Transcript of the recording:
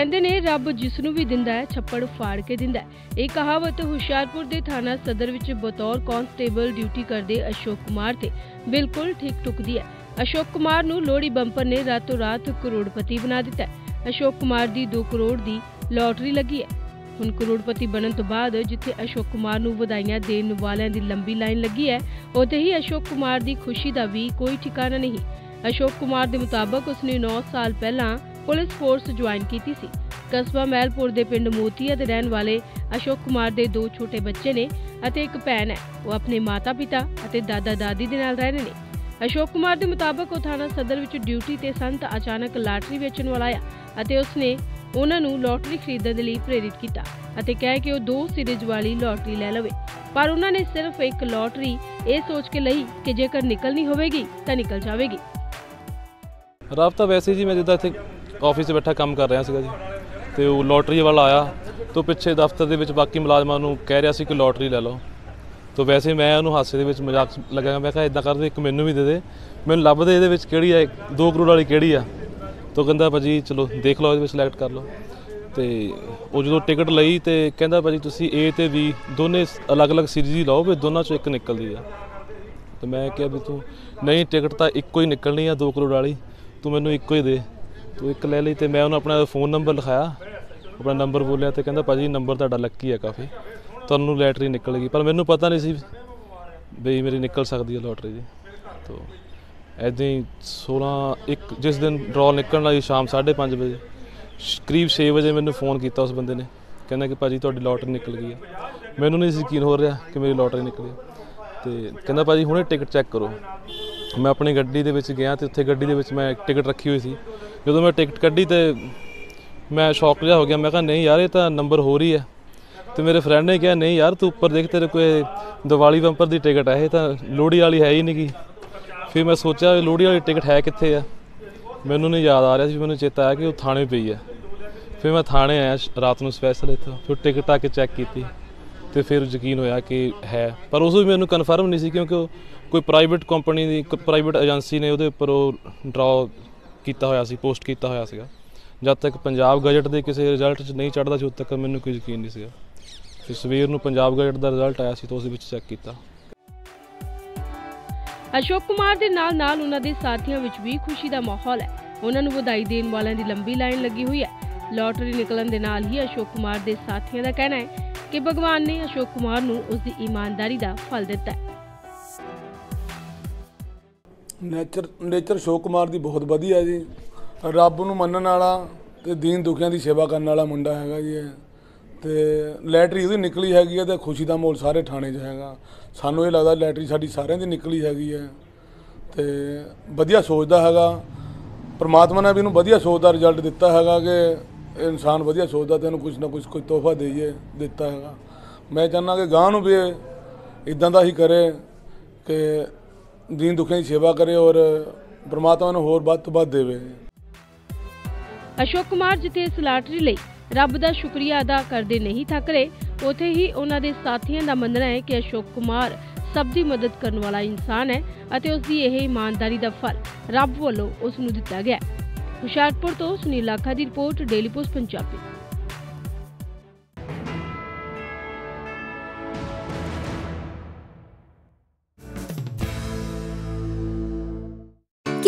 ਕਹਿੰਦੇ ਨੇ ਰੱਬ ਜਿਸ ਨੂੰ ਵੀ ਦਿੰਦਾ ਹੈ, ਛੱਪੜ ਫਾੜ ਕੇ ਦਿੰਦਾ ਹੈ। ਇਹ ਕਹਾਵਤ ਹੁਸ਼ਿਆਰਪੁਰ ਦੇ ਥਾਣਾ ਸਦਰ ਵਿੱਚ ਬਤੌਰ ਕਾਂਸਟੇਬਲ ਡਿਊਟੀ ਕਰਦੇ ਅਸ਼ੋਕ ਕੁਮਾਰ ਤੇ ਬਿਲਕੁਲ ਠੀਕ ਟੁਕਦੀ ਹੈ। ਅਸ਼ੋਕ ਕੁਮਾਰ ਨੂੰ ਲੋਹੜੀ ਬੰਪਰ ਨੇ ਰਾਤੋਂ ਰਾਤ ਕਰੋੜਪਤੀ ਬਣਾ ਦਿੱਤਾ ਹੈ। ਅਸ਼ੋਕ ਕੁਮਾਰ ਦੀ 2 ਕਰੋੜ ਦੀ ਲੋਟਰੀ ਲੱਗੀ ਹੈ। ਹੁਣ ਕਰੋੜਪਤੀ ਬਣਨ ਤੋਂ ਬਾਅਦ ਜਿੱਥੇ ਅਸ਼ੋਕ ਕੁਮਾਰ ਨੂੰ ਵਧਾਈਆਂ ਦੇਣ ਵਾਲਿਆਂ ਦੀ ਲੰਬੀ ਲਾਈਨ ਲੱਗੀ ਹੈ, ਉੱਥੇ ਹੀ ਅਸ਼ੋਕ ਕੁਮਾਰ ਦੀ ਖੁਸ਼ੀ ਦਾ ਵੀ ਕੋਈ ਠਿਕਾਣਾ ਨਹੀਂ। ਅਸ਼ੋਕ ਕੁਮਾਰ ਦੇ ਮੁਤਾਬਕ ਉਸਨੇ 9 ਸਾਲ ਪਹਿਲਾਂ ਪੁਲਿਸ ਫੋਰਸ ਜੁਆਇਨ ਕੀਤੀ ਸੀ। ਕਸਬਾ ਮਹਿਲਪੁਰ ਦੇ ਪਿੰਡ ਮੋਤੀਆ ਦੇ ਰਹਿਣ ਵਾਲੇ ਅਸ਼ੋਕ ਕੁਮਾਰ ਦੇ ਦੋ ਛੋਟੇ ਬੱਚੇ ਨੇ ਅਤੇ ਇੱਕ ਭੈਣ ਹੈ। ਉਹ ਆਪਣੇ ਮਾਤਾ-ਪਿਤਾ ਅਤੇ ਦਾਦਾ-ਦਾਦੀ ਦੇ ਨਾਲ ਰਹਿ ਰਹੇ ਨੇ। ਅਸ਼ੋਕ ਕੁਮਾਰ ਦੇ ਮੁਤਾਬਕ ਉਹ ਥਾਣਾ ਸਦਰ ਵਿੱਚ ਡਿਊਟੀ ਤੇ ਸਨ ਤਾਂ ਅਚਾਨਕ ਲਾਟਰੀ ਵੇਚਣ ਵਾਲਾ ਆਇਆ ਅਤੇ ਉਸਨੇ ਉਹਨਾਂ ਨੂੰ ਲੋਟਰੀ ਖਰੀਦਣ ਦੇ ਲਈ ਪ੍ਰੇਰਿਤ ਕੀਤਾ ਅਤੇ ਕਹਿ ਕਿ ਉਹ ਦੋ ਸੀਰੀਜ਼ ਵਾਲੀ ਲਾਟਰੀ ਲੈ ਲਵੇ। ਪਰ ਉਹਨਾਂ ਨੇ ਸਿਰਫ ਇੱਕ ਲੋਟਰੀ ਇਹ ਸੋਚ ਕੇ ਲਈ ਕਿ ਜੇਕਰ ਨਿਕਲਣੀ ਹੋਵੇਗੀ ਤਾਂ ਨਿਕਲ ਜਾਵੇਗੀ। ਰਾਬ ਵੈਸੇ ਜੀ ਮੈਂ ਜਿੱਦਾਂ ਇੱਥੇ ਆਫਿਸ 'ਚ ਬੈਠਾ ਕੰਮ ਕਰ ਰਿਹਾ ਸੀਗਾ ਜੀ। ਤੇ ਉਹ ਲੋਟਰੀ ਵਾਲਾ ਆਇਆ ਤੋਂ ਪਿੱਛੇ ਦਫ਼ਤਰ ਦੇ ਵਿੱਚ ਬਾਕੀ ਮੁਲਾਜ਼ਮਾਂ ਨੂੰ ਕਹਿ ਰਿਹਾ ਸੀ ਕਿ ਲੋਟਰੀ ਲੈ ਲਓ। ਤੋਂ ਵੈਸੇ ਮੈਂ ਉਹਨੂੰ ਹਾਸੇ ਦੇ ਵਿੱਚ ਮਜ਼ਾਕ ਲਗਾਇਆ। ਮੈਂ ਕਿਹਾ ਇਦਾਂ ਕਰਦੇ, ਇੱਕ ਮੈਨੂੰ ਵੀ ਦੇ ਦੇ। ਮੈਨੂੰ ਲੱਭਦੇ ਇਹਦੇ ਵਿੱਚ ਕਿਹੜੀ ਹੈ 2 ਕਰੋੜ ਵਾਲੀ ਕਿਹੜੀ ਆ? ਤੋਂ ਕਹਿੰਦਾ, ਭਾਜੀ, ਚਲੋ, ਦੇਖ ਲਓ, ਇਹਦੇ ਵਿੱਚ ਸਿਲੈਕਟ ਕਰ ਲਓ। ਤੇ ਉਹ ਜਦੋਂ ਟਿਕਟ ਲਈ ਤੇ ਕਹਿੰਦਾ, ਭਾਜੀ, ਤੁਸੀਂ A ਤੇ B ਦੋਨੇ ਅਲੱਗ-ਅਲੱਗ ਸੀਰੀਜ਼ ਹੀ ਲਓ ਵੀ ਦੋਨਾਂ ਚੋਂ ਇੱਕ ਨਿਕਲਦੀ ਆ। ਤੇ ਮੈਂ ਕਿਹਾ ਵੀ ਤੂੰ, ਨਹੀਂ, ਟਿਕਟ ਤਾਂ ਇੱਕੋ ਹੀ ਨਿਕਲਣੀ ਆ 2 ਕਰੋੜ ਵਾਲੀ। ਤੂੰ ਮੈਨੂੰ ਇੱਕੋ ਹੀ ਦੇ। ਤੂੰ ਇੱਕ ਲੈ ਲਈ ਤੇ ਮੈਂ ਉਹਨੂੰ ਆਪਣਾ ਫੋਨ ਨੰਬਰ ਲਿਖਾਇਆ। ਆਪਣਾ ਨੰਬਰ ਬੋਲਿਆ ਤੇ ਕਹਿੰਦਾ, ਭਾਜੀ ਨੰਬਰ ਤੁਹਾਡਾ ਲੱਕੀ ਹੈ ਕਾਫੀ। ਤੁਹਾਨੂੰ ਲੈਟਰੀ ਨਿਕਲ ਗਈ। ਪਰ ਮੈਨੂੰ ਪਤਾ ਨਹੀਂ ਸੀ ਬਈ ਮੇਰੀ ਨਿਕਲ ਸਕਦੀ ਹੈ ਲੋਟਰੀ ਜੀ। ਤੋ ਐਦਾਂ ਹੀ 16 ਇੱਕ ਜਿਸ ਦਿਨ ਡਰਾਅ ਨਿਕਲਣ ਵਾਲੀ ਸ਼ਾਮ 5:30 ਵਜੇ ਕਰੀਬ 6 ਵਜੇ ਮੈਨੂੰ ਫੋਨ ਕੀਤਾ ਉਸ ਬੰਦੇ ਨੇ। ਕਹਿੰਦਾ ਕਿ, ਭਾਜੀ, ਤੁਹਾਡੀ ਲੋਟਰੀ ਨਿਕਲ ਗਈ ਹੈ। ਮੈਨੂੰ ਨਹੀਂ ਯਕੀਨ ਹੋ ਰਿਹਾ ਕਿ ਮੇਰੀ ਲੋਟਰੀ ਨਿਕਲੀ ਤੇ ਕਹਿੰਦਾ, ਭਾਜੀ, ਹੁਣੇ ਟਿਕਟ ਚੈੱਕ ਕਰੋ। ਮੈਂ ਆਪਣੀ ਗੱਡੀ ਦੇ ਵਿੱਚ ਗਿਆ ਤੇ ਉੱਥੇ ਗੱਡੀ ਦੇ ਵਿੱਚ ਮੈਂ ਟਿਕਟ ਰੱਖੀ ਹੋਈ ਸੀ। ਜਦੋਂ ਮੈਂ ਟਿਕਟ ਕੱਢੀ ਤੇ ਮੈਂ ਸ਼ੌਕ ਜਿਹਾ ਹੋ ਗਿਆ, ਮੈਂ ਕਿਹਾ, ਨਹੀਂ ਯਾਰ, ਇਹ ਤਾਂ ਨੰਬਰ ਹੋ ਰਹੀ ਹੈ। ਤੇ ਮੇਰੇ ਫਰੈਂਡ ਨੇ ਕਿਹਾ, ਨਹੀਂ ਯਾਰ, ਤੂੰ ਉੱਪਰ ਦੇਖ, ਤੇਰੇ ਕੋਈ ਦੀਵਾਲੀ ਬੰਪਰ ਦੀ ਟਿਕਟ ਹੈ ਇਹ ਤਾਂ ਲੋਹੜੀ ਵਾਲੀ ਹੈ ਹੀ ਨਹੀਂ ਗੀ ਫਿਰ ਮੈਂ ਸੋਚਿਆ ਵੀ ਲੋਹੜੀ ਵਾਲੀ ਟਿਕਟ ਹੈ ਕਿੱਥੇ ਆ? ਮੈਨੂੰ ਨਹੀਂ ਯਾਦ ਆ ਰਿਹਾ ਸੀ, ਮੈਨੂੰ ਚੇਤਾ ਆਇਆ ਕਿ ਉਹ ਥਾਣੇ ਪਈ ਹੈ ਫਿਰ ਮੈਂ ਥਾਣੇ ਆਇਆ ਰਾਤ ਨੂੰ ਸਪੈਸ਼ਲ ਇੱਥੋਂ, ਫਿਰ ਟਿਕਟ ਆ ਕੇ ਚੈੱਕ ਕੀਤੀ ਤੇ ਫਿਰ ਯਕੀਨ ਹੋਇਆ ਕਿ ਹੈ। ਪਰ ਉਸ ਵੀ ਮੈਨੂੰ ਕਨਫਰਮ ਨਹੀਂ ਸੀ ਕਿਉਂਕਿ ਉਹ ਕੋਈ ਪ੍ਰਾਈਵੇਟ ਕੰਪਨੀ ਦੀ ਪ੍ਰਾਈਵੇਟ ਏਜੰਸੀ ਨੇ ਉਹਦੇ ਉੱਪਰ ਉਹ ਡਰਾਅ ਕੀਤਾ ਹੋਇਆ ਸੀ, ਪੋਸਟ ਕੀਤਾ ਹੋਇਆ ਸੀਗਾ। ਜਦ ਤੱਕ ਪੰਜਾਬ ਗਜਟ ਦੇ ਕਿਸੇ ਰਿਜ਼ਲਟ 'ਚ ਨਹੀਂ ਚੜਦਾ ਸੀ, ਉਦ ਤੱਕ ਮੈਨੂੰ ਕੋਈ ਯਕੀਨ ਨਹੀਂ ਸੀਗਾ। ਫਿਰ ਸਵੇਰ ਨੂੰ ਪੰਜਾਬ ਗਜਟ ਦਾ ਰਿਜ਼ਲਟ ਆਇਆ ਸੀ, ਤਾਂ ਉਸ ਵਿੱਚ ਚੈੱਕ ਕੀਤਾ। ਅਸ਼ੋਕ ਕੁਮਾਰ ਦੇ ਨਾਲ ਨਾਲ ਉਹਨਾਂ ਦੇ ਸਾਥੀਆਂ ਵਿੱਚ ਵੀ ਖੁਸ਼ੀ ਦਾ ਮਾਹੌਲ ਹੈ। ਉਹਨਾਂ ਨੂੰ ਵਧਾਈ ਦੇਣ ਵਾਲਿਆਂ ਦੀ ਲੰਬੀ ਲਾਈਨ ਲੱਗੀ ਹੋਈ ਹੈ। ਲੋਟਰੀ ਨਿਕਲਣ ਦੇ ਨਾਲ ਹੀ ਅਸ਼ੋਕ ਕੁਮਾਰ ਦੇ ਸਾਥੀਆਂ ਦਾ ਕਹਿਣਾ ਹੈ ਕਿ ਭਗਵਾਨ ਨੇ ਅਸ਼ੋਕ ਕੁਮਾਰ ਨੂੰ ਉਸ ਦੀ ਇਮਾਨਦਾਰੀ ਦਾ ਫਲ ਦਿੱਤਾ ਹੈ। ਨੇਚਰ ਨੇਚਰ ਸ਼ੋਕ ਕੁਮਾਰ ਦੀ ਬਹੁਤ ਵਧੀਆ ਜੀ। ਰੱਬ ਨੂੰ ਮੰਨਣ ਵਾਲਾ ਤੇ ਦੀਨ ਦੁਖੀਆਂ ਦੀ ਸੇਵਾ ਕਰਨ ਵਾਲਾ ਮੁੰਡਾ ਹੈਗਾ ਜੀ ਇਹ। ਤੇ ਲੈਟਰੀ ਉਹਦੀ ਨਿਕਲੀ ਹੈਗੀ ਹੈ ਤੇ ਖੁਸ਼ੀ ਦਾ ਮਾਹੌਲ ਸਾਰੇ ਥਾਣੇ 'ਚ ਹੈਗਾ। ਸਾਨੂੰ ਇਹ ਲੱਗਦਾ ਲੈਟਰੀ ਸਾਡੀ ਸਾਰਿਆਂ ਦੀ ਨਿਕਲੀ ਹੈਗੀ ਹੈ। ਤੇ ਵਧੀਆ ਸੋਚਦਾ ਹੈਗਾ। ਪਰਮਾਤਮਾ ਨੇ ਵੀ ਇਹਨੂੰ ਵਧੀਆ ਸੋਚ ਦਾ ਰਿਜ਼ਲਟ ਦਿੱਤਾ ਹੈਗਾ ਕਿ ਇਹ ਇਨਸਾਨ ਵਧੀਆ ਸੋਚਦਾ ਤੇ ਇਹਨੂੰ ਕੁਝ ਨਾ ਕੁਝ ਕੋਈ ਤੋਹਫਾ ਦੇਈਏ, ਦਿੱਤਾ ਹੈਗਾ। ਮੈਂ ਚਾਹੁੰਦਾ ਕਿ ਗਾਂ ਨੂੰ ਵੀ ਇਦਾਂ ਦਾ ਹੀ ਕਰੇ ਕਿ ਦੀਨ ਦੁਖੀਆਂ ਦੀ ਸੇਵਾ ਕਰੇ ਔਰ ਪ੍ਰਮਾਤਮਾ ਨੂੰ ਹੋਰ ਵੱਧ ਤੋਂ ਵੱਧ ਦੇਵੇ। ਅਸ਼ੋਕ ਕੁਮਾਰ ਜਿੱਥੇ ਇਸ ਲਾਟਰੀ ਲਈ ਰੱਬ ਦਾ ਸ਼ੁਕਰੀਆ ਅਦਾ ਕਰਦੇ ਨਹੀਂ ਥੱਕ ਰਹੇ ਉਥੇ ਹੀ ਉਹਨਾਂ ਦੇ ਸਾਥੀਆਂ ਦਾ ਮੰਨਣਾ ਹੈ ਕਿ ਅਸ਼ੋਕ ਕੁਮਾਰ ਸਭ ਦੀ ਮਦਦ ਕਰਨ ਵਾਲਾ ਇਨਸਾਨ ਹੈ ਅਤੇ ਉਸ ਦੀ ਇਹ ਇਮਾਨਦਾਰੀ ਦਾ ਫਲ ਰੱਬ ਵੱਲੋਂ ਉਸ ਨੂੰ ਦਿੱਤਾ ਗਿਆ ਹੁਸ਼ਿਆਰਪੁਰ ਤੋਂ ਸੁਨੀਲ ਲਾਖਾ ਦੀ ਰਿਪੋਰਟ, ਡੇਲੀ ਪੋਸਟ, ਪੰਜਾਬੀ।